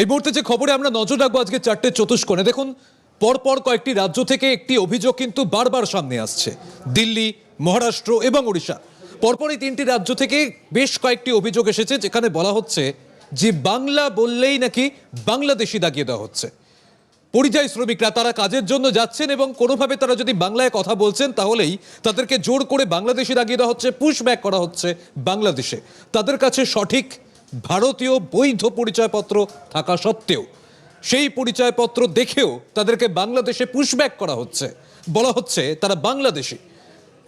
এই মুহূর্তে যে খবরে আমরা নজর রাখব আজকে চারটে চতুষ্কোণে, দেখুন, পরপর কয়েকটি রাজ্য থেকে একটি অভিযোগ কিন্তু বারবার সামনে আসছে। দিল্লি, মহারাষ্ট্র এবং ওড়িশা। পরপর এই তিনটি রাজ্য থেকে বেশ কয়েকটি অভিযোগ এসেছে, যেখানে বলা হচ্ছে যে বাংলা বললেই নাকি বাংলাদেশি দাগিয়ে দেওয়া হচ্ছে। পরিযায়ী শ্রমিকরা তারা কাজের জন্য যাচ্ছেন এবং কোনোভাবে তারা যদি বাংলায় কথা বলছেন, তাহলেই তাদেরকে জোর করে বাংলাদেশি দাগিয়ে দেওয়া হচ্ছে পুশ ব্যাক করা হচ্ছে বাংলাদেশে। তাদের কাছে সঠিক ভারতীয় বৈধ পরিচয়পত্র থাকা সত্ত্বেও, সেই পরিচয়পত্র দেখেও তাদেরকে বাংলাদেশে পুশব্যাক করা হচ্ছে। বলা হচ্ছে তারা বাংলাদেশি।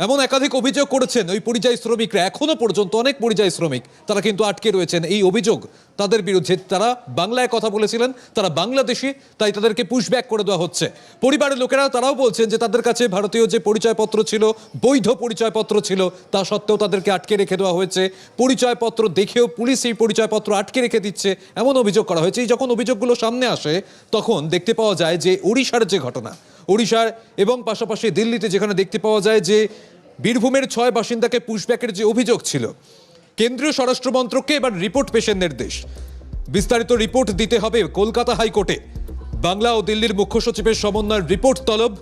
এমন একাধিক অভিযোগ করেছেন ওই পরিযায়ী শ্রমিকরা। এখনও পর্যন্ত অনেক পরিযায়ী শ্রমিক তারা কিন্তু আটকে রয়েছেন এই অভিযোগ। তাদের বিরুদ্ধে তারা বাংলায় কথা বলেছিলেন, তারা বাংলাদেশি, তাই তাদেরকে পুশব্যাক করে দেওয়া হচ্ছে। পরিবারের লোকেরা তারাও বলছেন যে তাদের কাছে ভারতীয় যে পরিচয়পত্র ছিল, বৈধ পরিচয়পত্র ছিল, তা সত্ত্বেও তাদেরকে আটকে রেখে দেওয়া হয়েছে। পরিচয়পত্র দেখেও পুলিশ এই পরিচয়পত্র আটকে রেখে দিচ্ছে, এমন অভিযোগ করা হয়েছে। এই যখন অভিযোগগুলো সামনে আসে, তখন দেখতে পাওয়া যায় যে ওড়িশার যে ঘটনা, ওড়িশার এবং পাশাপাশি দিল্লিতে যেখানে দেখতে পাওয়া যায় যে বীরভূমের ছয় বাসিন্দাকে পুশব্যাকের যে অভিযোগ ছিল, কেন্দ্রীয় স্বরাষ্ট্র মন্ত্রককে এবার রিপোর্ট পেশের নির্দেশ। বিস্তারিত রিপোর্ট দিতে হবে কলকাতা হাইকোর্টে। বাংলা ও দিল্লির মুখ্য সচিবের সমন্বয়ের রিপোর্ট তলব।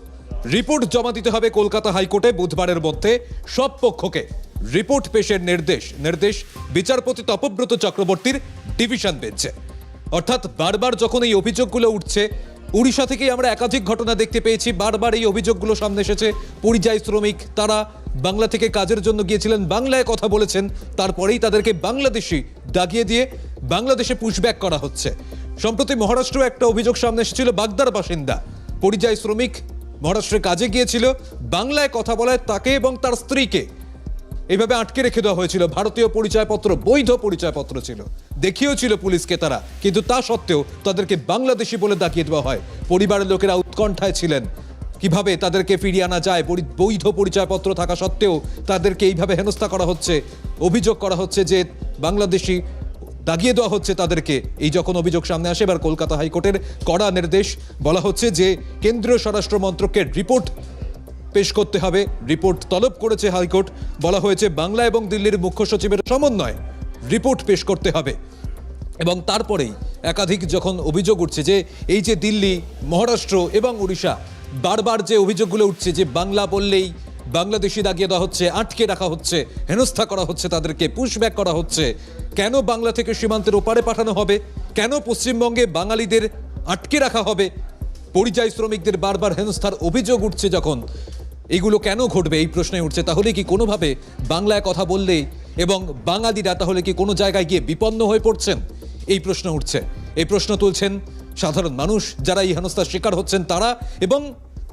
রিপোর্ট জমা দিতে হবে কলকাতা হাইকোর্টে বুধবারের মধ্যে। সব পক্ষকে রিপোর্ট পেশের নির্দেশ। নির্দেশ, বিচারপতি তপব্রত চক্রবর্তীর ডিভিশন বেঞ্চে। অর্থাৎ বারবার যখন এই অভিযোগগুলো উঠছে উড়িষ্যা থেকেই আমরা একাধিক ঘটনা দেখতে পেয়েছি। বারবার এই অভিযোগগুলো সামনে এসেছে। পরিযায়ী শ্রমিক, তারা বাংলা থেকে কাজের জন্য গিয়েছিলেন, বাংলায় কথা বলেছেন। তারপরেই তাদেরকে বাংলাদেশি দাগিয়ে দিয়ে বাংলাদেশে পুশব্যাক করা হচ্ছে। সম্প্রতি মহারাষ্ট্র একটা অভিযোগ সামনে এসেছিল, বাগদার বাসিন্দা। পরিযায়ী শ্রমিক মহারাষ্ট্রে কাজে গিয়েছিল, বাংলায় কথা বলায় তাকে এবং তার স্ত্রীকে। এইভাবে আটকে রেখে দেওয়া হয়েছিল। ভারতীয় পরিচয়পত্র, বৈধ পরিচয়পত্র ছিল। দেখিয়েও ছিল পুলিশকে তারা কিন্তু তা সত্ত্বেও তাদেরকে বাংলাদেশি বলে দাগিয়ে দেওয়া হয়। পরিবারের লোকেরা উৎকণ্ঠায় ছিলেন। কীভাবে তাদেরকে ফিরিয়ে আনা যায় বৈধ পরিচয়পত্র থাকা সত্ত্বেও তাদেরকে এইভাবে হেনস্থা করা হচ্ছে? অভিযোগ করা হচ্ছে যে বাংলাদেশি দাগিয়ে দেওয়া হচ্ছে তাদেরকে। এই যখন অভিযোগ সামনে আসে, এবার কলকাতা হাইকোর্টের কড়া নির্দেশ বলা হচ্ছে যে কেন্দ্রীয় স্বরাষ্ট্র মন্ত্রকের রিপোর্ট পেশ করতে হবে। রিপোর্ট তলব করেছে হাইকোর্ট। বলা হয়েছে, বাংলা এবং দিল্লির মুখ্য সচিবের সমন্বয় রিপোর্ট পেশ করতে হবে। এবং তারপরেই একাধিক যখন অভিযোগ উঠছে যে, এই যে দিল্লি, মহারাষ্ট্র এবং উড়িষ্যা, বারবার যে অভিযোগগুলো উঠছে যে, বাংলা বললেই বাংলাদেশি দাগিয়ে দেওয়া হচ্ছে, আটকে রাখা হচ্ছে, হেনস্থা করা হচ্ছে তাদেরকে পুশব্যাক করা হচ্ছে, কেন বাংলা থেকে সীমান্তের ওপারে পাঠানো হবে? কেন পশ্চিমবঙ্গে বাঙালিদের আটকে রাখা হবে? পরিযায়ী শ্রমিকদের বারবার হেনস্থার অভিযোগ উঠছে যখন এগুলো কেন ঘটবে? এই প্রশ্নে উঠছে। তাহলে কি কোনোভাবে বাংলায় কথা বললেই এবং বাঙালিরা তাহলে কি কোনো জায়গায় গিয়ে বিপন্ন হয়ে পড়ছেন? এই প্রশ্ন উঠছে। এই প্রশ্ন তুলছেন সাধারণ মানুষ, যারা এই হেনস্থার শিকার হচ্ছেন তারা এবং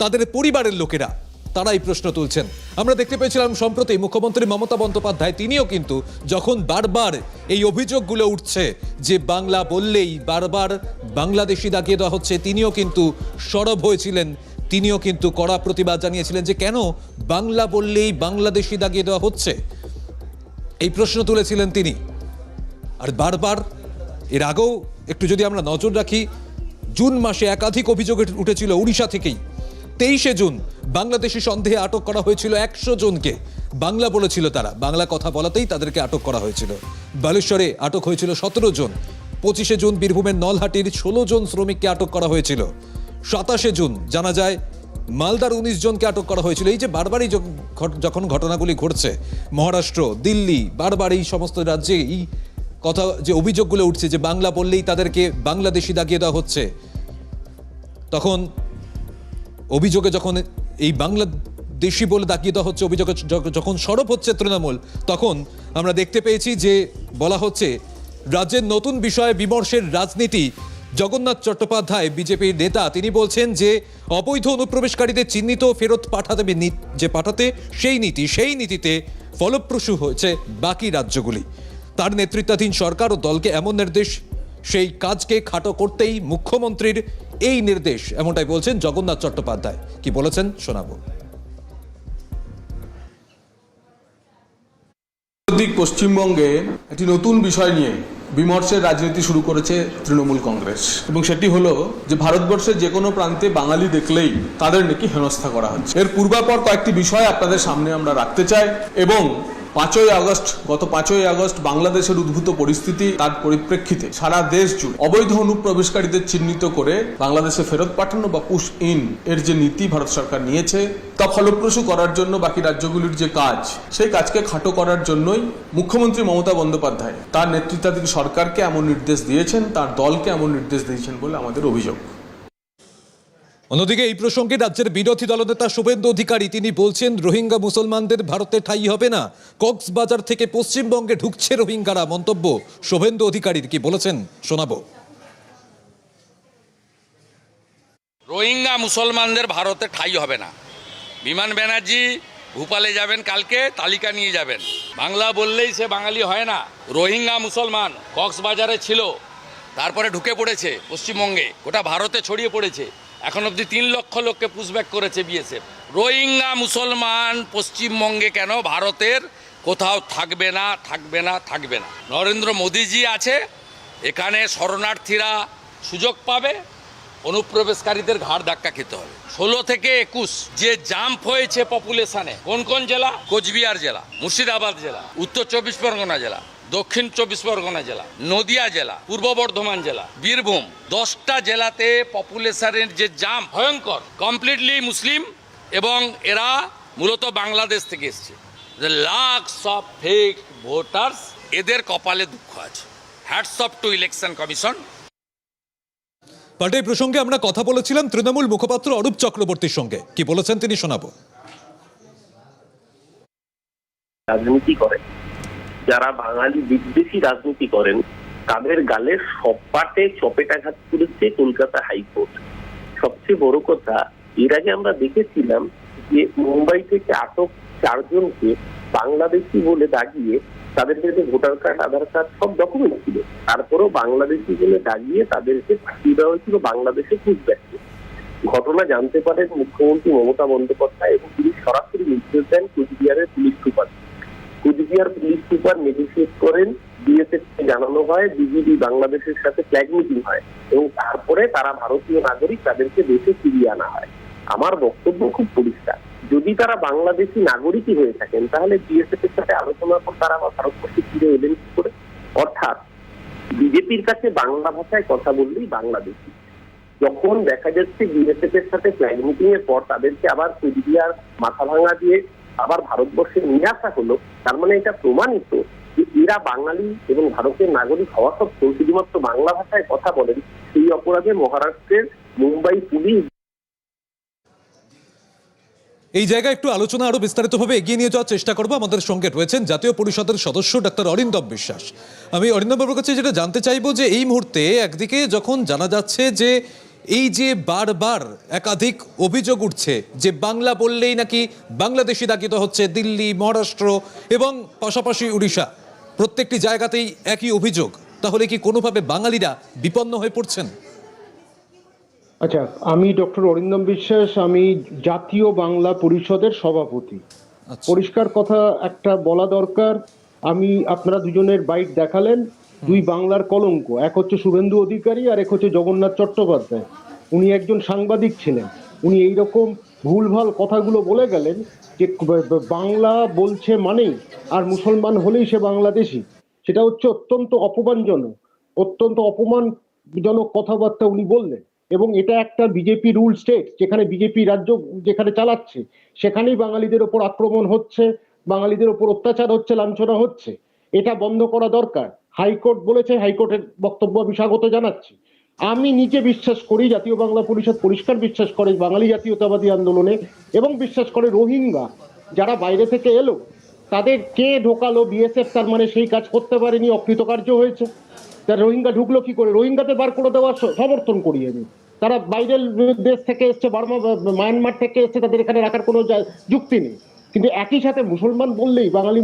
তাদের পরিবারের লোকেরা। তারা এই প্রশ্ন তুলছেন। আমরা দেখতে পেয়েছিলাম, সম্প্রতি মুখ্যমন্ত্রী মমতা বন্দ্যোপাধ্যায়, তিনিও কিন্তু যখন বারবার এই অভিযোগগুলো উঠছে যে বাংলা বললেই বারবার বাংলাদেশি দাগিয়ে দেওয়া হচ্ছে, তিনিও কিন্তু সরব হয়েছিলেন তিনিও কিন্তু কড়া প্রতিবাদ জানিয়েছিলেন যে কেন বাংলা বললেই বাংলাদেশি দাগিয়ে দেওয়া হচ্ছে। এই প্রশ্ন তুলেছিলেন তিনি। আর বারবার, এর আগেও একটু যদি আমরা নজর রাখি, জুন মাসে একাধিক অভিযোগ উঠেছিল উড়িষ্যা থেকেই। তেইশে জুন, বাংলাদেশি সন্দেহে আটক করা হয়েছিল একশো জনকে। বাংলা বলেছিল তারা। বাংলা কথা বলাতেই তাদেরকে আটক করা হয়েছিল। বালেশ্বরে আটক হয়েছিল সতেরো জন। পঁচিশে জুন বীরভূমের নলহাটির ষোলো জন শ্রমিককে আটক করা হয়েছিল। সাতাশে জুন, জানা যায় মালদার উনিশ জনকে আটক করা হয়েছিল। এই যে বারবারই যখন ঘটনাগুলি ঘটছে, মহারাষ্ট্র, দিল্লি বারবার এই সমস্ত রাজ্যে এই কথা, যে অভিযোগগুলো উঠছে যে বাংলা বললেই তাদেরকে বাংলাদেশি দাগিয়ে দেওয়া হচ্ছে, তখন অভিযোগে যখন এই বাংলাদেশি বলে দাগিয়ে দেওয়া হচ্ছে, অভিযোগে যখন সরব হচ্ছে তৃণমূল, তখন আমরা দেখতে পেয়েছি যে বলা হচ্ছে, রাজ্যের নতুন বিষয়ে বিমর্শের রাজনীতি জগন্নাথ চট্টোপাধ্যায়, বিজেপির নেতা, তিনি বলছেন যে অবৈধ অনুপ্রবেশকারীদের চিহ্নিত ফেরত পাঠাতে যে পাঠাতে, সেই নীতি, সেই নীতিতে ফলপ্রসূ হয়েছে বাকি রাজ্যগুলি। তার নেতৃত্বাধীন সরকার ও দলকে এমন নির্দেশ, সেই কাজকে খাটো করতেই মুখ্যমন্ত্রীর এই নির্দেশ, এমনটাই বলছেন জগন্নাথ চট্টোপাধ্যায়। কি বলেছেন, শোনাবো। পশ্চিমবঙ্গে একটি নতুন বিষয় নিয়ে বিমর্ষের রাজনীতি শুরু করেছে তৃণমূল কংগ্রেস। এবং সেটি হলো যে ভারতবর্ষের যে কোনো প্রান্তে বাঙালি দেখলেই তাদের নাকি হেনস্থা করা হচ্ছে। এর পূর্বাপর কয়েকটি বিষয় আপনাদের সামনে আমরা রাখতে চাই এবং পাঁচই আগস্ট, গত পাঁচই আগস্ট বাংলাদেশের উদ্ভূত পরিস্থিতি তার পরিপ্রেক্ষিতে সারা দেশ জুড়ে অবৈধ অনুপ্রবেশকারীদের চিহ্নিত করে বাংলাদেশে ফেরত পাঠানো বা পুশ ইন এর যে নীতি ভারত সরকার নিয়েছে, তা ফলপ্রসূ করার জন্য বাকি রাজ্যগুলির যে কাজ, সেই কাজকে খাটো করার জন্যই মুখ্যমন্ত্রী মমতা বন্দ্যোপাধ্যায় তার নেতৃত্বাধীন সরকারকে এমন নির্দেশ দিয়েছেন, তার দলকে এমন নির্দেশ দিয়েছেন বলে আমাদের অভিযোগ। অন্যদিকে এই প্রসঙ্গে রাজ্যের বিরোধী দলনেতা শুভেন্দু অধিকারী, তিনি বলছেন, রোহিঙ্গা মুসলমানদের ভারতে ঠাই হবে না। কক্সবাজার থেকে পশ্চিমবঙ্গে ঢুকছে রোহিঙ্গারা। মন্তব্য শুভেন্দু অধিকারীর। কি বলেছেন? শোনাবো। রোহিঙ্গা মুসলমানদের ভারতে ঠাই হবে না। বিমান ব্যানার্জি, ভূপালে যাবেন কালকে, তালিকা নিয়ে যাবেন। বাংলা বললেই সে বাঙালি হয় না। রোহিঙ্গা মুসলমান কক্সবাজারে ছিল, তারপরে ঢুকে পড়েছে পশ্চিমবঙ্গে। গোটা ভারতে ছড়িয়ে পড়েছে। এখন অবধি তিন লক্ষ লোককে পুশব্যাক করেছে বিএসএফ রোহিঙ্গা, মুসলমান, পশ্চিমবঙ্গে কেন ভারতের কোথাও থাকবে না থাকবে না থাকবে না? নরেন্দ্র মোদীজি আছে, এখানে শরণার্থীরা সুযোগ পাবে, অনুপ্রবেশকারীদের ঘাড় ধাক্কা খেতে হবে। ষোলো থেকে একুশ, যে জাম্প হয়েছে পপুলেশনে কোন কোন জেলা? কোচবিহার জেলা, মুর্শিদাবাদ জেলা, উত্তর চব্বিশ পরগনা জেলা। দক্ষিণ চব্বিশ পরগনা জেলা নদিয়া জেলা পূর্ব বর্ধমান জেলা বীরভূম। দশটা জেলাতে পপুলেশনের যে জাম্প ভয়ঙ্কর কমপ্লিটলি মুসলিম এবং এরা মূলত বাংলাদেশ থেকে এসছে। লাখস অফ ফেক ভোটার্স এদের কপালে দুঃখ আছে। Hats off to election commission পাল্টে এই প্রসঙ্গে আমরা কথা বলেছিলাম তৃণমূল মুখপাত্র অরূপ চক্রবর্তীর সঙ্গে। কি বলেছেন তিনি শোনাবো। রাজনীতি করেন যারা বাঙালি বিদ্বেষী রাজনীতি করেন, তাদের গালে সপাটে চপেটাঘাত করেছে কলকাতা হাইকোর্ট। সবচেয়ে বড় কথা, এর আগে আমরা দেখেছিলাম যে মুম্বাই থেকে আটক চারজনকে বাংলাদেশি বলে দাগিয়ে তাদের কাছে ভোটার কার্ড, আধার কার্ড সব ডকুমেন্ট ছিল। তারপরেও বাংলাদেশি বলে দাগিয়ে তাদেরকে পাঠিয়ে দেওয়া হয়েছিল, বাংলাদেশে কুচব্যাকে ঘটনা জানতে পারেন মুখ্যমন্ত্রী মমতা বন্দ্যোপাধ্যায় এবং তিনি সরাসরি নির্দেশ দেন কুচবিহারের police super Coochbehar police super negotiate করেন বিএসএফ কে জানানো হয়, বিজিবি বাংলাদেশের সাথে ফ্ল্যাগ মিটিং হয় এবং তারপরে তারা ভারতীয় নাগরিক তাদেরকে দেশে ফিরিয়ে আনা হয়। আমার বক্তব্য খুব পরিষ্কার। যদি তারা বাংলাদেশি নাগরিকই হয়ে থাকেন, তাহলে বিএসএফ এর সাথে আলোচনার পর তারা আবার ভারতবর্ষে ফিরে এলেন কি করে? অর্থাৎ বিজেপির কাছে বাংলা ভাষায় কথা বললেই বাংলাদেশি। যখন দেখা যাচ্ছে বিএসএফ এর সাথে ফ্ল্যাগ মিটিং এর পর তাদেরকে আবার কুচবিহার মাথা ভাঙা দিয়ে আবার ভারতবর্ষে নিয়ে আসা হলো, তার মানে এটা প্রমাণিত যে এরা বাঙালি এবং ভারতের নাগরিক হওয়া সত্ত্বেও শুধুমাত্র বাংলা ভাষায় কথা বলেন সেই অপরাধে মহারাষ্ট্রের মুম্বাই পুলিশ। এই জায়গায় একটু আলোচনা আরও বিস্তারিতভাবে এগিয়ে নিয়ে যাওয়ার চেষ্টা করব। আমাদের সঙ্গে রয়েছেন জাতীয় পরিষদের সদস্য ডাক্তার অরিন্দম বিশ্বাস। আমি অরিন্দম বাবুর কাছে যেটা জানতে চাইব যে এই মুহূর্তে একদিকে যখন জানা যাচ্ছে যে এই যে বারবার একাধিক অভিযোগ উঠছে যে বাংলা বললেই নাকি বাংলাদেশি দাগিত হচ্ছে দিল্লি মহারাষ্ট্র এবং পাশাপাশি উড়িষ্যা প্রত্যেকটি জায়গাতেই একই অভিযোগ। তাহলে কি কোনোভাবে বাঙালিরা বিপন্ন হয়ে পড়ছেন? আচ্ছা আমি ডক্টর অরিন্দম বিশ্বাস আমি জাতীয় বাংলা পরিষদের সভাপতি। আচ্ছা। পরিষ্কার কথা একটা বলা দরকার আমি আপনারা দুজনের বাইক দেখালেন দুই বাংলার কলঙ্ক, এক হচ্ছে শুভেন্দু অধিকারী আর এক হচ্ছে জগন্নাথ চট্টোপাধ্যায়। উনি একজন সাংবাদিক ছিলেন। উনি এইরকম ভুলভাল কথাগুলো বলে গেলেন যে বাংলা বলছে মানেই আর মুসলমান হলেই সে বাংলাদেশি। সেটা হচ্ছে অত্যন্ত অপমানজনক অত্যন্ত অপমানজনক কথাবার্তা উনি বললেন এবং এটা একটা বিজেপি রুল স্টেট, যেখানে বিজেপি রাজ্য যেখানে চালাচ্ছে, সেখানেই বাঙালিদের ওপর আক্রমণ হচ্ছে, বাঙালিদের ওপর অত্যাচার হচ্ছে, লাঞ্ছনা হচ্ছে। এটা বন্ধ করা দরকার। হাইকোর্ট বলেছে, হাইকোর্টের বক্তব্য আমি স্বাগত জানাচ্ছি। আমি নিজে বিশ্বাস করি, জাতীয় বাংলা পরিষদ পরিষ্কার বিশ্বাস করে বাঙালি জাতীয়তাবাদী আন্দোলনে এবং বিশ্বাস করে রোহিঙ্গা। যারা বাইরে থেকে এলো, তাদের কে ঢোকালো, বিএসএফ তার মানে সেই কাজ করতে পারেনি, অকৃতকার্য হয়েছে। তার রোহিঙ্গা ঢুকলো কি করে? রোহিঙ্গাতে বার করে দেওয়ার সমর্থন করি আমি তারা বাইরের দেশ থেকে এসছে, বার্মা, মায়ানমার থেকে এসছে, তাদের এখানে রাখার কোনো যুক্তি নেই। কিন্তু একই সাথে মুসলমান বললেই, বাঙালি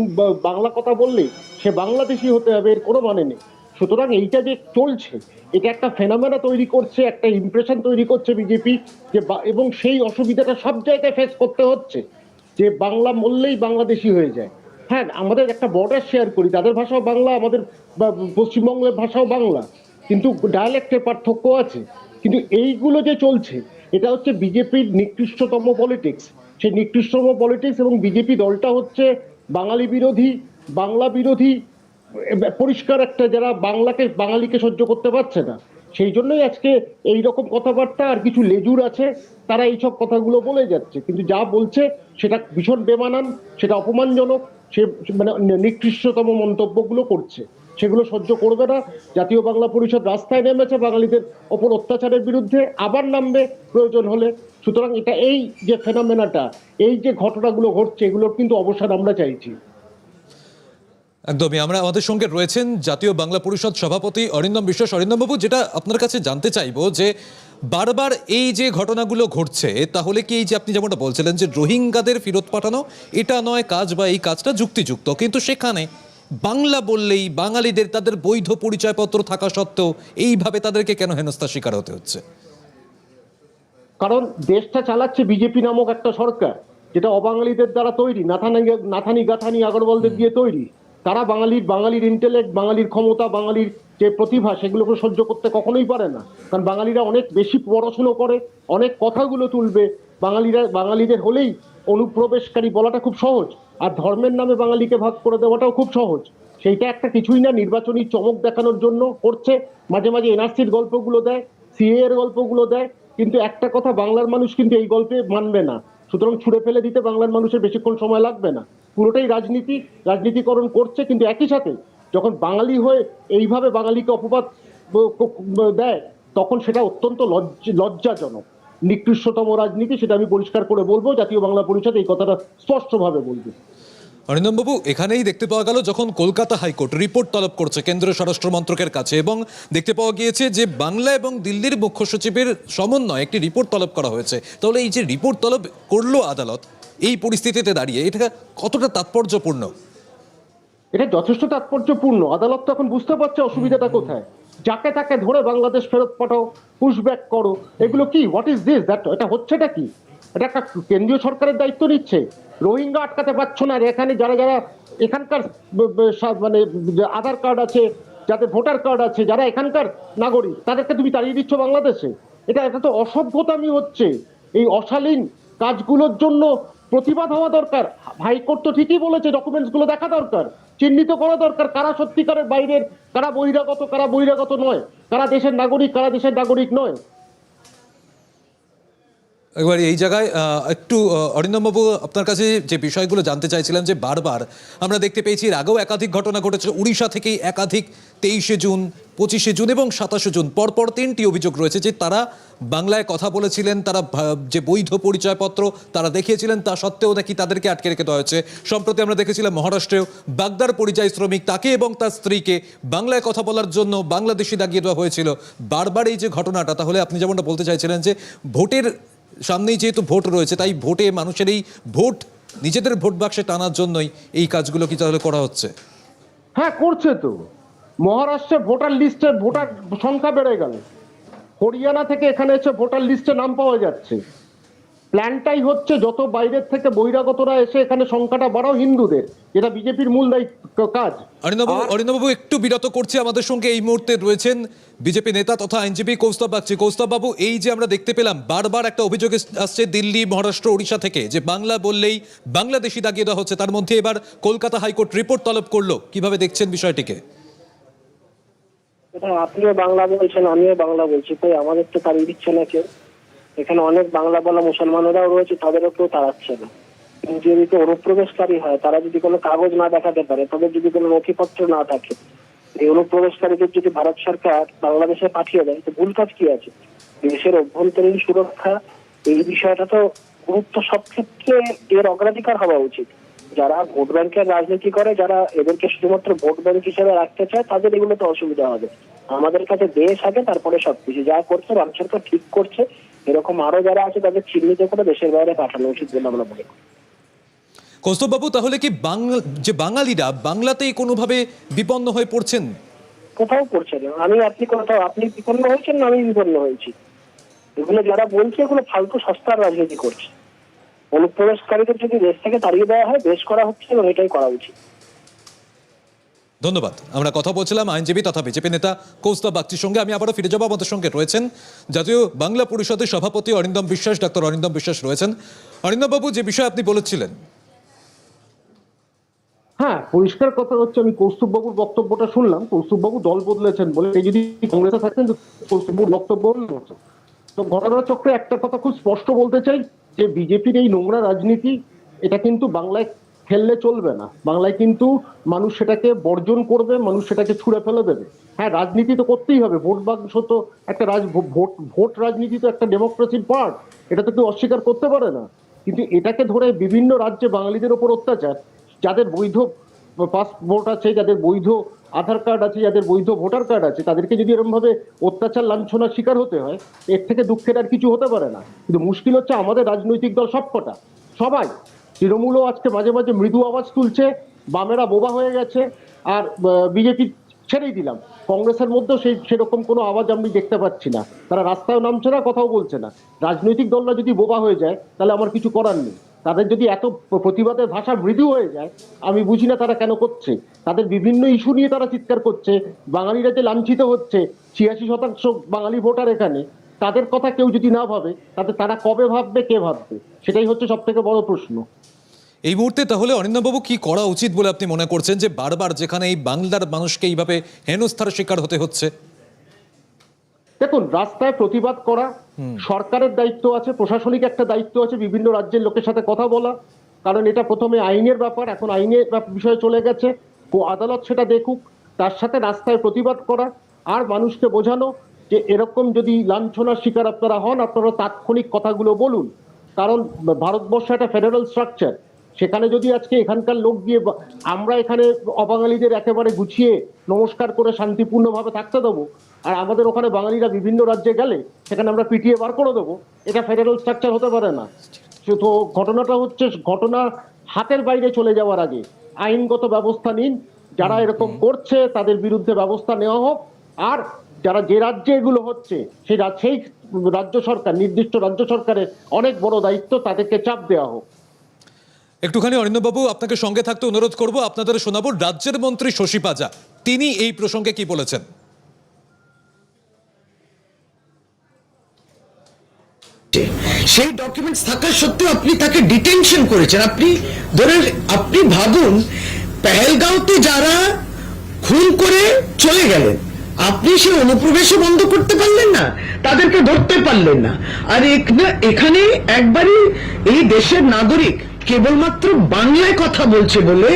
বাংলা কথা বললেই সে বাংলাদেশি হতে হবে, এর কোনো মানে নেই। সুতরাং এইটা যে চলছে এটা একটা ফেনামেনা তৈরি করছে, একটা ইমপ্রেশন তৈরি করছে বিজেপি যে এবং সেই অসুবিধাটা সব জায়গায় ফেস করতে হচ্ছে, যে বাংলা বললেই বাংলাদেশি হয়ে যায়। হ্যাঁ আমাদের একটা বর্ডার শেয়ার করি, তাদের ভাষাও বাংলা, আমাদের পশ্চিমবঙ্গের ভাষাও বাংলা, কিন্তু ডায়ালেক্টের পার্থক্য আছে। কিন্তু এইগুলো যে চলছে, এটা হচ্ছে বিজেপির নিকৃষ্টতম পলিটিক্স সেই নিকৃষ্টতম পলিটিক্স এবং বিজেপি দলটা হচ্ছে বাঙালি বিরোধী, বাংলা বিরোধী পরিষ্কার একটা যারা বাংলাকে, বাঙালিকে সহ্য করতে পারছে না। সেই জন্যই আজকে এই রকম কথাবার্তা আর কিছু লেজুর আছে, তারা এইসব কথাগুলো বলে যাচ্ছে। কিন্তু যা বলছে, সেটা ভীষণ বেমানান, সেটা অপমানজনক, সে মানে নিকৃষ্টতম মন্তব্যগুলো করছে। সেগুলো সহ্য করবে না। জাতীয় বাংলা পরিষদ রাস্তায় নেমেছে বাঙালিদের ওপর অত্যাচারের বিরুদ্ধে, আবার নামবে প্রয়োজন হলে। সুতরাং এটা এই যে ফেনামেনাটা, এই যে ঘটনাগুলো ঘটছে, এগুলোর কিন্তু অবসান আমরা চাইছি। একদমই। আমরা আমাদের সঙ্গে রয়েছেন জাতীয় বাংলা পরিষদ সভাপতি অরিন্দম বিশ্বাস। অরিন্দমবাবু, যেটা আপনার কাছে জানতে চাইব যে, বারবার এই যে ঘটনাগুলো ঘটছে, তাহলে কি এই যে আপনি যেমনটা বলছিলেন যে, রোহিঙ্গাদের ফেরত পাঠানো, এটা নয় কাজ বা এই কাজটা যুক্তিযুক্ত। কিন্তু সেখানে বাংলা বললেই বাঙালিদের তাদের বৈধ পরিচয়পত্র থাকা সত্ত্বেও এইভাবে তাদেরকে কেন হেনস্থার শিকার হতে হচ্ছে? কারণ দেশটা চালাচ্ছে বিজেপি নামক একটা সরকার, যেটা অবাঙালিদের দ্বারা তৈরি, নাথানি নাথানি গাথানি আগরওয়ালদের দিয়ে তৈরি। তারা বাঙালির বাঙালির ইন্টেলেক্ট বাঙালির ক্ষমতা, বাঙালির যে প্রতিভা, সেগুলোকে সহ্য করতে কখনোই পারে না। কারণ বাঙালিরা অনেক বেশি পড়াশুনো করে, অনেক কথাগুলো তুলবে। বাঙালিরা বাঙালিদের হলেই অনুপ্রবেশকারী বলাটা খুব সহজ, আর ধর্মের নামে বাঙালিকে ভাগ করে দেওয়াটাও খুব সহজ। সেইটা একটা কিছুই না, নির্বাচনী চমক দেখানোর জন্য করছে। মাঝে মাঝে এনআরসির গল্পগুলো দেয় সিএ এর গল্পগুলো দেয়, কিন্তু একটা কথা, বাংলার মানুষ কিন্তু এই গল্পে মানবে না। সুতরাং ছুড়ে ফেলে দিতে বাংলার মানুষের বেশিক্ষণ সময় লাগবে না। পুরোটাই রাজনীতি, রাজনীতিকরণ করছে, কিন্তু একই সাথে যখন বাঙালি হয়ে এইভাবে বাঙালিকে অপবাদ দেয়, তখন সেটা অত্যন্ত লজ্জ- লজ্জাজনক। নিকৃষ্টতম রাজনীতি সেটা আমি পরিষ্কার করে বলব। জাতীয় বাংলা পরিষদ এই কথাটা স্পষ্টভাবে বলবে। অরিন্দমবাবু এখানেই দেখতে পাওয়া গেল যখন কলকাতা হাইকোর্ট রিপোর্ট তলব করছে কেন্দ্রীয় স্বরাষ্ট্র মন্ত্রকের কাছে এবং দেখতে পাওয়া গিয়েছে যে বাংলা এবং দিল্লির মুখ্য সচিবের সমন্বয়ে একটি রিপোর্ট তলব করা হয়েছে। তাহলে এই যে রিপোর্ট তলব করল আদালত এই পরিস্থিতিতে দাঁড়িয়ে এটা কতটা তাৎপর্যপূর্ণ? এটা যথেষ্ট তাৎপর্যপূর্ণ। আদালত তো এখন বুঝতে পারছে অসুবিধাটা কোথায়। যাকে তাকে ধরে বাংলাদেশ ফেরত পাঠাও পুশব্যাক করো। এগুলো কি? হোয়াট ইজ দিস দ্যাট এটা হচ্ছেটা কি? এটা একটা কেন্দ্রীয় সরকারের দায়িত্ব নিচ্ছে। রোহিঙ্গা আটকাতে পারছ না এখানে যারা যারা এখানকার মানে আধার কার্ড আছে, যাদের ভোটার কার্ড আছে, যারা এখানকার নাগরিক, তাদেরকে তুমি তাড়িয়ে দিচ্ছ বাংলাদেশে। এটা এটা তো অসভ্যতামি হচ্ছে। এই অশালীন কাজগুলোর জন্য প্রতিবাদ হওয়া দরকার। হাইকোর্ট তো ঠিকই বলেছে ডকুমেন্টসগুলো দেখা দরকার। চিহ্নিত করা দরকার কারা সত্যিকারের বাইরের, কারা বহিরাগত কারা বহিরাগত নয়। কারা দেশের নাগরিক, কারা দেশের নাগরিক নয়। একবার এই জায়গায় একটু অরিন্দমবাবু আপনার কাছে যে বিষয়গুলো জানতে চাইছিলাম যে বারবার আমরা দেখতে পেয়েছি এর আগেও একাধিক ঘটনা ঘটেছে উড়িষ্যা থেকেই একাধিক তেইশে জুন, পঁচিশে জুন এবং সাতাশে জুন, পরপর তিনটি অভিযোগ রয়েছে যে তারা বাংলায় কথা বলেছিলেন, তারা যে বৈধ পরিচয়পত্র তারা দেখিয়েছিলেন তা সত্ত্বেও নাকি তাদেরকে আটকে রেখে দেওয়া হয়েছে। সম্প্রতি আমরা দেখেছিলাম মহারাষ্ট্রেও বাগদার পরিযায়ী শ্রমিক তাকে এবং তার স্ত্রীকে বাংলায় কথা বলার জন্য বাংলাদেশি দাগিয়ে দেওয়া হয়েছিল। বারবার এই যে ঘটনাটা, তাহলে আপনি যেমনটা বলতে চাইছিলেন যে ভোটের সামনেই যেহেতু ভোট রয়েছে, তাই ভোটে মানুষের এই ভোট, নিজেদের ভোট বাক্সে টানার জন্যই এই কাজগুলো কি তাহলে করা হচ্ছে? হ্যাঁ করছে তো। মহারাষ্ট্রে ভোটার লিস্টে ভোটার সংখ্যা বেড়ে গেল। হরিয়ানা থেকে এখানে এসে ভোটার লিস্টে নাম পাওয়া যাচ্ছে। প্ল্যানটাই হচ্ছে যত বাইরের থেকে বহিরাগতরা এসে এখানে সংখ্যাটা বাড়াও হিন্দুদের যেটা বিজেপির মূল দায়িত্ব কাজ। অরিন্দবাবু অরিন্দবাবু একটু বিরত করছি আমাদের সঙ্গে এই মুহূর্তে রয়েছেন বিজেপি নেতা তথা আইনজীবী কৌস্তব বাগচি। কৌস্তব বাবু এই যে আমরা দেখতে পেলাম বারবার একটা অভিযোগ আসছে দিল্লি মহারাষ্ট্র ওড়িশা থেকে যে বাংলা বললেই বাংলাদেশি দাগিয়ে দেওয়া হচ্ছে। তার মধ্যে এবার কলকাতা হাইকোর্ট রিপোর্ট তলব করল। কীভাবে দেখছেন বিষয়টিকে? আপনিও বাংলা বলছেন আমিও বাংলা বলছি তাই আমাদের তো তাড়িয়ে দিচ্ছে না কেউ। এখানে অনেক বাংলা বলা মুসলমানেরাও রয়েছে তাদেরও কেউ তাড়াচ্ছে না যদি কেউ অনুপ্রবেশকারী হয়, তারা যদি কোনো কাগজ না দেখাতে পারে তাদের যদি কোনো নথিপত্র না থাকে, এই অনুপ্রবেশকারীদের যদি ভারত সরকার বাংলাদেশে পাঠিয়ে দেয়, তো ভুল কাজ কি আছে? দেশের অভ্যন্তরীণ সুরক্ষা, এই বিষয়টা তো গুরুত্ব সব ক্ষেত্রে এর অগ্রাধিকার হওয়া উচিত। যারা ভোট ব্যাংকের রাজনীতি করে, যারা এদেরকে শুধুমাত্র ভোট ব্যাংক হিসেবে রাখতে চায়, তাদের এগুলো তো অসুবিধা হবে। আমাদের কাছে দেশ আগে, তারপরে সবকিছু। যা করছে রাজ্য সরকার ঠিক করছে। এরকম আরও যারা আছে তাদের চিহ্নিত করে দেশের বাইরে পাঠানো উচিত বলে আমরা মনে করি। কৌস্তববাবু তাহলে কি বাংলা যে বাঙালিরা বাংলাতেই কোনোভাবে বিপন্ন হয়ে পড়ছেন? কোথাও পড়ছে না। আমি আপনি কোথাও আপনি বিপন্ন হয়েছেন না আমি বিপন্ন হয়েছি। এগুলো যারা বলছে এগুলো ফালতু সস্তার রাজনীতি করছে। অনুপ্রবেশকারীদের যদি দেশ থেকে তাড়িয়ে দেওয়া হয় দেশ করা হচ্ছে এবং এটাই করা উচিত। ধন্যবাদ। আমরা কথা বলছিলাম আইনজীবী তথা বিজেপি নেতা কৌস্তব বাগচির সঙ্গে। আমি আবারও ফিরে যাব আমাদের সঙ্গে রয়েছেন জাতীয় বাংলা পরিষদের সভাপতি অরিন্দম বিশ্বাস ডক্টর অরিন্দম বিশ্বাস রয়েছেন। অরিন্দম বাবু যে বিষয়ে আপনি বলেছিলেন। হ্যাঁ পরিষ্কার কথা হচ্ছে, আমি কৌস্তুভবাবুর বক্তব্যটা শুনলাম। কৌস্তুভবাবু দল বদলেছেন বলে যদি কংগ্রেসে থাকতেন কৌস্তুভবাবুর বক্তব্য তো ঘটনা চক্রে একটা কথা খুব স্পষ্ট বলতে চাই, যে বিজেপির এই নোংরা রাজনীতি, এটা কিন্তু বাংলায় ফেললে চলবে না। বাংলায় কিন্তু মানুষ সেটাকে বর্জন করবে, মানুষ সেটাকে ছুঁড়ে ফেলে দেবে। হ্যাঁ রাজনীতি তো করতেই হবে। ভোট বাক্স তো একটা রাজ ভোট ভোট রাজনীতি তো একটা ডেমোক্রেসির পার্ট এটা তো কেউ অস্বীকার করতে পারে না। কিন্তু এটাকে ধরে বিভিন্ন রাজ্যে বাঙালিদের ওপর অত্যাচার, যাদের বৈধ পাসপোর্ট আছে, যাদের বৈধ আধার কার্ড আছে, যাদের বৈধ ভোটার কার্ড আছে, তাদেরকে যদি এরকম ভাবে অত্যাচার লাঞ্ছনার শিকার হতে হয়, এর থেকে দুঃখের আর কিছু হতে পারে না। কিন্তু মুশকিল হচ্ছে আমাদের রাজনৈতিক দল সবকটা, সবাই। তৃণমূলও আজকে মাঝে মাঝে মৃদু আওয়াজ তুলছে, বামেরা বোবা হয়ে গেছে, আর বিজেপি ছেড়েই দিলাম। কংগ্রেসের মধ্যেও সেই, সেরকম কোনো আওয়াজ আমি দেখতে পাচ্ছি না। তারা রাস্তায় নামছে না, কথাও বলছে না। রাজনৈতিক দলরা যদি বোবা হয়ে যায়, তাহলে আমার কিছু করার নেই। তাদের যদি এত প্রতিবাদের ভাষা মৃদু হয়ে যায়, আমি বুঝি না তারা কেন করছে। তাদের বিভিন্ন ইস্যু নিয়ে তারা চিৎকার করছে। বাঙালিরা যে লাঞ্ছিত হচ্ছে, ছিয়াশি শতাংশ বাঙালি ভোটার এখানে তাদের কথা কেউ যদি না ভাবে তাতে তারা কবে ভাববে কে ভাববে? সেটাই হচ্ছে সব থেকে বড় প্রশ্ন। এই মুহূর্তে তাহলে অরিন্দমবাবু কি করা উচিত বলে আপনি মনে করছেন যে বারবার যেখানে এই বাংলার মানুষকে এইভাবে হেনস্থার শিকার হতে হচ্ছে? দেখুন রাস্তায় প্রতিবাদ করা সরকারের দায়িত্ব আছে প্রশাসনিক একটা দায়িত্ব আছে বিভিন্ন রাজ্যের লোকের সাথে কথা বলা কারণ এটা প্রথমে আইনের ব্যাপার এখন আইনের বিষয়ে চলে গেছে। আদালত সেটা দেখুক তার সাথে রাস্তায় প্রতিবাদ করা আর মানুষকে বোঝানো যে এরকম যদি লাঞ্ছনার শিকার আপনারা হন আপনারা তাৎক্ষণিক কথাগুলো বলুন। কারণ ভারতবর্ষ একটা ফেডারেল স্ট্রাকচার সেখানে যদি আজকে এখানকার লোক গিয়ে আমরা এখানে অবাঙালিদের একেবারে গুছিয়ে নমস্কার করে শান্তিপূর্ণভাবে থাকতে দেবো আর আমাদের ওখানে বাঙালিরা বিভিন্ন রাজ্যে গেলে সেখানে আমরা পিটিয়ে বার করে দেবো এটা ফেডারেল স্ট্রাকচার হতে পারে না। তো ঘটনাটা হচ্ছে ঘটনা হাতের বাইরে চলে যাওয়ার আগে আইনগত ব্যবস্থা নিন। যারা এরকম করছে তাদের বিরুদ্ধে ব্যবস্থা নেওয়া হোক। আর যারা যে রাজ্যে এগুলো হচ্ছে সেই সেই রাজ্য সরকার নির্দিষ্ট রাজ্য সরকারের অনেক বড় দায়িত্ব তাদেরকে চাপ দেওয়া হোক। একটুখানি অরিন্দমবাবু আপনাকে সঙ্গে থাকতে অনুরোধ করব আপনাদের শোনাবো রাজ্যের মন্ত্রী শশী পাজা। তিনি এই প্রসঙ্গে কি বলেছেন? সেই ডকুমেন্টস থাকা সত্ত্বেও আপনি তাকে ডিটেনশন করেছেন। আপনি ধরে আপনি ভাবুন পেহেলগাঁওতে যারা খুন করে চলে গেলেন আপনি সে অনুপ্রবেশও বন্ধ করতে পারলেন না, তাদেরকে ধরতে পারলেন না। আর এখানে একবারই এই দেশের নাগরিক কেবলমাত্র বাংলায় কথা বলছে বলে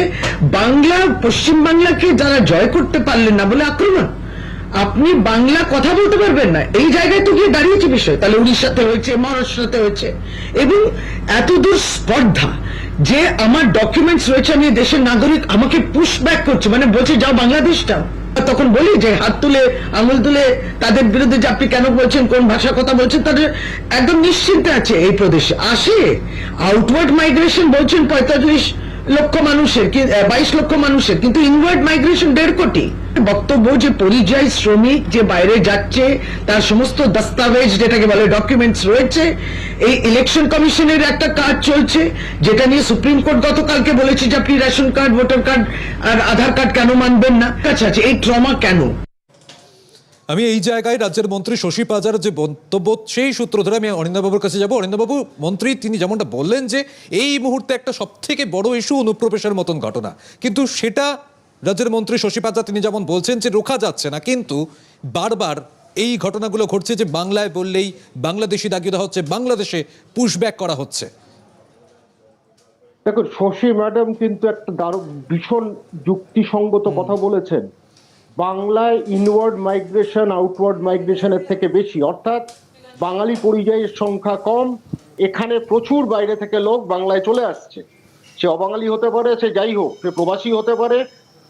বাংলা, পশ্চিম বাংলাকে যারা জয় করতে পারলেন না বলে আক্রমণ। আপনি বাংলা কথা বলতে পারবেন না। এই জায়গায় তো গিয়ে দাঁড়িয়েছে বিষয়। তাহলে উড়িষ্যাতে হয়েছে, মহারাষ্ট্রতে হয়েছে। এবং এতদূর স্পর্ধা যে আমার ডকুমেন্টস রয়েছে, আমি দেশের নাগরিক, আমাকে পুশ ব্যাক করছে। মানে বলছে, যাও বাংলাদেশটা তখন বলি যে হাত তুলে, আঙুল তুলে তাদের বিরুদ্ধে যে আপনি কেন বলছেন, কোন ভাষা কথা বলছেন, তাদের একদম নিশ্চিন্তে আছে এই প্রদেশে। আসে আউটওয়ার্ড মাইগ্রেশন বলছেন পঁয়তাল্লিশ লক্ষ মানুষের বাইশ লক্ষ মানুষের, কিন্তু ইনওয়ার্ড মাইগ্রেশন দেড় কোটি। বক্তব্য যে পরিযায়ী শ্রমিক যে বাইরে যাচ্ছে, তার সমস্ত দস্তাবেজ যেটাকে বলে ডকুমেন্টস রয়েছে, এই ইলেকশন কমিশনের একটা কাজ চলছে, যেটা নিয়ে সুপ্রিম কোর্ট গতকালকে বলেছে যে আপনি রেশন কার্ড, ভোটার কার্ড আর আধার কার্ড কেন মানবেন না? আচ্ছা আচ্ছা এই ট্রমা কেন? আমি এই জায়গায় রাজ্যের মন্ত্রী শশী পাজার যে মন্তব্য সেই সূত্র ধরে আমি অরিন্দমবাবুর কাছে যাব। অরিন্দমবাবু মন্ত্রী তিনি যেমনটা বললেন যে এই মুহূর্তে একটা সব থেকে বড় ইস্যু অনুপ্রবেশের মতন ঘটনা। কিন্তু সেটা রাজ্যের মন্ত্রী শশী পাজা তিনি যেমন বলছেন যে রোখা যাচ্ছে না। কিন্তু বারবার এই ঘটনাগুলো ঘটছে যে বাংলায় বললেই বাংলাদেশি দাগিয়ে দেওয়া হচ্ছে বাংলাদেশে পুশব্যাক করা হচ্ছে। দেখুন শশী ম্যাডাম কিন্তু একটা দারুণ ভীষণ যুক্তিসঙ্গত কথা বলেছেন। বাংলায় ইনওয়ার্ড মাইগ্রেশন আউটওয়ার্ড মাইগ্রেশনের থেকে বেশি। অর্থাৎ বাঙালি পরিযায়ীর সংখ্যা কম, এখানে প্রচুর বাইরে থেকে লোক বাংলায় চলে আসছে। সে অবাঙালি হতে পারে, সে যাই হোক, সে প্রবাসী হতে পারে,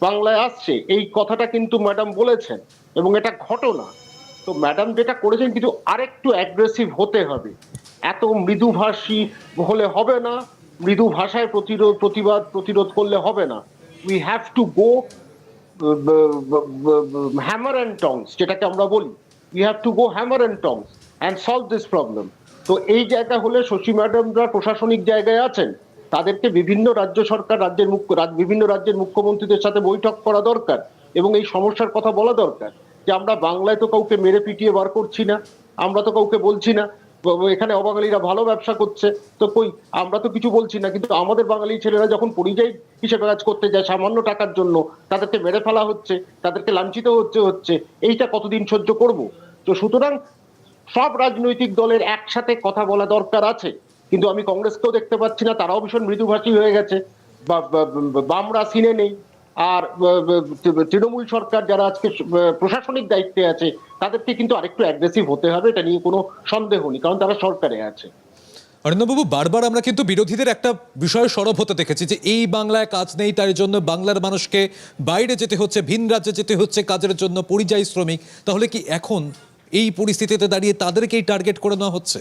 বাংলায় আসছে। এই কথাটা কিন্তু ম্যাডাম বলেছেন, এবং এটা ঘটনা। তো ম্যাডাম যেটা করেছেন, কিন্তু আরেকটু অ্যাগ্রেসিভ হতে হবে। এত মৃদুভাষী হলে হবে না, মৃদু ভাষায় প্রতিরোধ, প্রতিবাদ, প্রতিরোধ করলে হবে না। We have to go hammer and tongs যেটাকে আমরা বলি। We have to go hammer and tongs and solve this problem তো এই জায়গা হলে শশী ম্যাডামরা প্রশাসনিক জায়গায় আছেন। তাদেরকে বিভিন্ন রাজ্য সরকার, রাজ্যের মুখ্য বিভিন্ন রাজ্যের মুখ্যমন্ত্রীদের সাথে বৈঠক করা দরকার এবং এই সমস্যার কথা বলা দরকার যে আমরা বাংলায় তো কাউকে মেরে পিটিয়ে বার করছি না, আমরা তো কাউকে বলছি না। এখানে অবাঙালিরা ভালো ব্যবসা করছে। তো কই, আমরা তো কিছু বলছি না, কিন্তু আমাদের বাঙালি ছেলেরা যখন পরিযায়ী হিসেবে কাজ করতে যায় সামান্য টাকার জন্য, তাদেরকে মেরে ফেলা হচ্ছে, তাদেরকে লাঞ্ছিত হচ্ছে হচ্ছে, এইটা কতদিন সহ্য করব? তো সুতরাং সব রাজনৈতিক দলের একসাথে কথা বলা দরকার আছে, কিন্তু আমি কংগ্রেসকেও দেখতে পাচ্ছি না, তারাও ভীষণ মৃদুভাষী হয়ে গেছে বামরা সিনে নেই। আর তৃণমূল সরকার যারা আজকে প্রশাসনিক দায়িত্বে আছে তাদেরকে কিন্তু আরেকটু অ্যাগ্রেসিভ হতে হবে, এটা নিয়ে কোনো সন্দেহ নেই, কারণ তারা সরকারে আছে। অরিন্দমবাবু, বারবার আমরা কিন্তু বিরোধীদের একটা বিষয় সরব হতে দেখেছি যে এই বাংলায় কাজ নেই, তার জন্য বাংলার মানুষকে বাইরে যেতে হচ্ছে, ভিন রাজ্যে যেতে হচ্ছে কাজের জন্য পরিযায়ী শ্রমিক, তাহলে কি এখন এই পরিস্থিতিতে দাঁড়িয়ে তাদেরকেই টার্গেট করে নেওয়া হচ্ছে?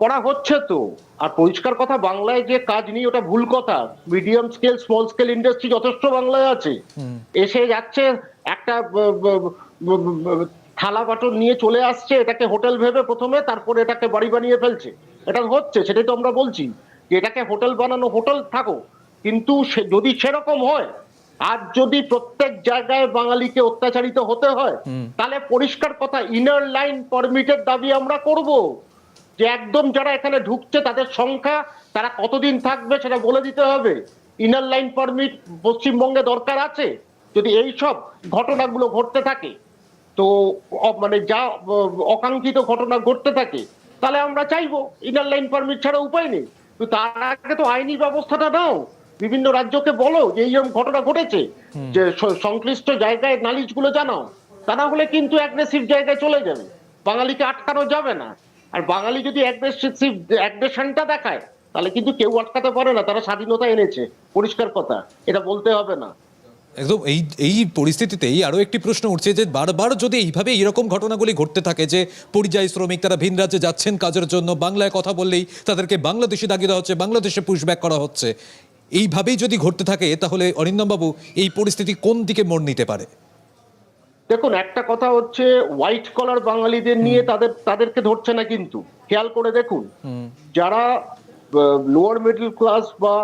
করা হচ্ছে তো। আর পরিষ্কার কথা বাংলায় যে কাজ নেই ওটা ভুল কথা। Medium scale small scale industry যথেষ্ট বাংলায় আছে। এসে যাচ্ছে একটা থালা বাটন নিয়ে চলে আসছে এটাকে হোটেল ভেবে প্রথমে তারপরে এটাকে বাড়ি বানিয়ে ফেলছে। এটা হচ্ছে সেটাই তো আমরা বলছি যে এটাকে হোটেল বানানো হোটেল থাকো। কিন্তু সে যদি সেরকম হয় আর যদি প্রত্যেক জায়গায় বাঙালিকে অত্যাচারিত হতে হয় তাহলে পরিষ্কার কথা ইনার লাইন পারমিটের দাবি আমরা করব। যে একদম যারা এখানে ঢুকছে তাদের সংখ্যা তারা কতদিন থাকবে সেটা বলে দিতে হবে। ইনার লাইন পারমিট পশ্চিমবঙ্গে দরকার আছে যদি এই সব ঘটনাগুলো ঘটতে থাকে। তো মানে যা অকাঙ্ক্ষিত ঘটনা ঘটতে থাকে তাহলে আমরা চাইব। ইনার লাইন পারমিট ছাড়া উপায় নেই। তো তার আগে তো আইনি ব্যবস্থাটা নাও। বিভিন্ন রাজ্যকে বলো যে এইরকম ঘটনা ঘটেছে। যে সংশ্লিষ্ট জায়গায় নালিশগুলো জানাও। তা না হলে কিন্তু অ্যাগ্রেসিভ জায়গায় চলে যাবে। বাঙালিকে আটকানো যাবে না। আর বাঙালি যদি অ্যাগ্রেশনটা দেখায়, তাহলে কিন্তু কেউ আটকাতে পারে না, তারা স্বাধীনতা এনেছে, পরিষ্কার কথা, এটা বলতে হবে না। একদম, এই এই পরিস্থিতিতেই আরও একটি প্রশ্ন উঠছে যে বারবার যদি এইভাবে এরকম ঘটনাগুলি ঘটতে থাকে যে পরিযায়ী শ্রমিক তারা ভিন রাজ্যে যাচ্ছেন কাজের জন্য, বাংলায় কথা বললেই তাদেরকে বাংলাদেশে দাগিয়ে দেওয়া হচ্ছে, বাংলাদেশে পুশব্যাক করা হচ্ছে, এইভাবেই যদি ঘটতে থাকে, তাহলে অরিন্দমবাবু এই পরিস্থিতি কোন দিকে মোড় নিতে পারে? দেখুন একটা কথা হচ্ছে হোয়াইট কলার বাঙালিদের নিয়ে তাদের তাদেরকে ধরছে না কিন্তু। খেয়াল করে দেখুন যারা লোয়ার মিডল ক্লাস বা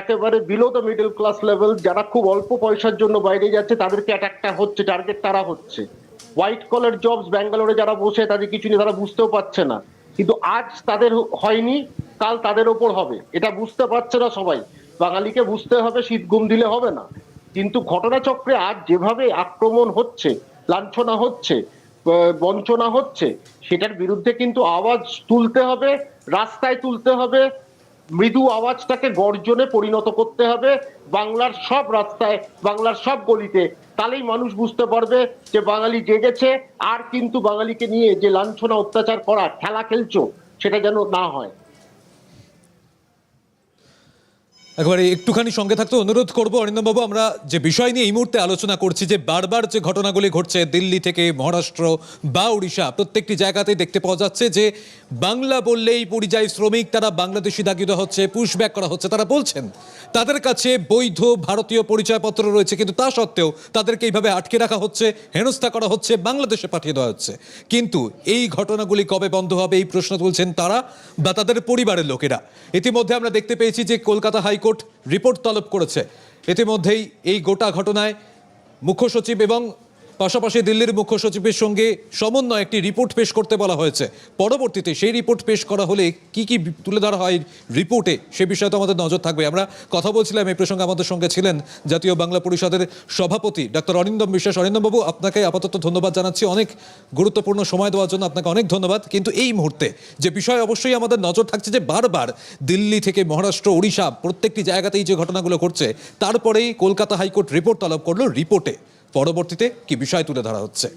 একেবারে below the middle class level যারা খুব অল্প পয়সার জন্য বাইরে যাচ্ছে তাদেরকে অ্যাটাকটা হচ্ছে টার্গেট তারা হচ্ছে। হোয়াইট কলার জবস ব্যাঙ্গালোরে যারা বসে তাদের কিছু নিয়ে তারা বুঝতেও পারছে না। কিন্তু আজ তাদের হয়নি কাল তাদের ওপর হবে। এটা বুঝতে পারছে না সবাই। বাঙালিকে বুঝতে হবে শীত ঘুম দিলে হবে না। কিন্তু ঘটনাচক্রে আজ যেভাবে আক্রমণ হচ্ছে লাঞ্ছনা হচ্ছে বঞ্চনা হচ্ছে, সেটার বিরুদ্ধে কিন্তু আওয়াজ তুলতে হবে, রাস্তায় তুলতে হবে, মৃদু আওয়াজটাকে গর্জনে পরিণত করতে হবে, বাংলার সব রাস্তায়, বাংলার সব গলিতে, তাহলেই মানুষ বুঝতে পারবে যে বাঙালি জেগেছে, আর কিন্তু বাঙালিকে নিয়ে যে লাঞ্ছনা, অত্যাচার করা, খেলা খেলছো, সেটা যেন না হয়। একবারে একটুখানি সঙ্গে থাকতে অনুরোধ করব, অরিন্দমবাবু, আমরা যে বিষয় নিয়ে এই মুহূর্তে আলোচনা করছি, যে বারবার যে ঘটনাগুলি ঘটছে দিল্লি থেকে মহারাষ্ট্র বা উড়িষ্যা প্রত্যেকটি জায়গাতেই দেখতে পাওয়া যাচ্ছে যে বাংলা বললেই পরিযায়ী শ্রমিক, তারা বাংলাদেশি দাগিত হচ্ছে পুশব্যাক করা হচ্ছে, তারা বলছেন, তাদের কাছে বৈধ ভারতীয় পরিচয়পত্র রয়েছে, কিন্তু তা সত্ত্বেও তাদেরকে এইভাবে আটকে রাখা হচ্ছে, হেনস্থা করা হচ্ছে, বাংলাদেশে পাঠিয়ে দেওয়া হচ্ছে। কিন্তু এই ঘটনাগুলি কবে বন্ধ হবে, এই প্রশ্ন তুলছেন তারা বা তাদের পরিবারের লোকেরা? ইতিমধ্যে আমরা দেখতে পেয়েছি যে কলকাতা হাইকোর্ট রিপোর্ট তলব করেছে। ইতিমধ্যেই এই গোটা ঘটনায় মুখ্য সচিব এবং পাশাপাশি দিল্লির মুখ্য সচিবের সঙ্গে সমন্বয় একটি রিপোর্ট পেশ করতে বলা হয়েছে। পরবর্তীতে সেই রিপোর্ট পেশ করা হলে কি কি তুলে ধরা হয় রিপোর্টে সে বিষয়ে তো আমাদের নজর থাকবে। আমরা কথা বলছিলাম এই প্রসঙ্গে আমাদের সঙ্গে ছিলেন জাতীয় বাংলা পরিষদের সভাপতি ডক্টর অরিন্দম বিশ্বাস। অরিন্দমবাবু, আপনাকে আপাতত ধন্যবাদ জানাচ্ছি। অনেক গুরুত্বপূর্ণ সময় দেওয়ার জন্য আপনাকে অনেক ধন্যবাদ। কিন্তু এই মুহূর্তে যে বিষয় অবশ্যই আমাদের নজর থাকছে যে বারবার দিল্লি থেকে মহারাষ্ট্র, ওড়িশা প্রত্যেকটি জায়গাতেই যে ঘটনাগুলো ঘটছে, তারপরেই কলকাতা হাইকোর্ট রিপোর্ট তলব করল রিপোর্টে। পরবর্তীতে কি বিষয় তুলে ধরা হচ্ছে?